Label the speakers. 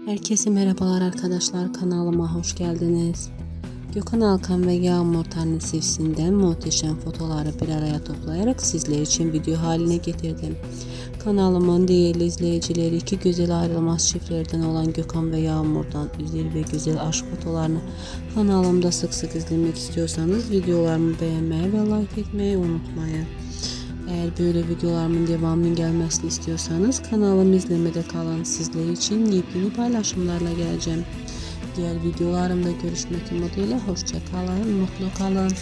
Speaker 1: Herkese merhabalar arkadaşlar kanalıma hoş geldiniz. Gökhan Alkan ve Yağmur Tanrısevsi'nden muhteşem fotoları bir araya toplayarak sizler için video haline getirdim. Kanalımın değerli izleyicileri iki güzel ayrılmaz çiftlerden olan Gökhan ve Yağmur'dan güzel ve güzel aşk fotolarını kanalımda sık sık izlemek istiyorsanız videolarımı beğenmeyi ve like etmeyi unutmayın. Eğer böyle videolarımın devamının gelmesini istiyorsanız kanalımı izlemede kalın. Sizler için yepyeni paylaşımlarla geleceğim. Diğer videolarımda görüşmek umuduyla hoşça kalın, mutlu kalın.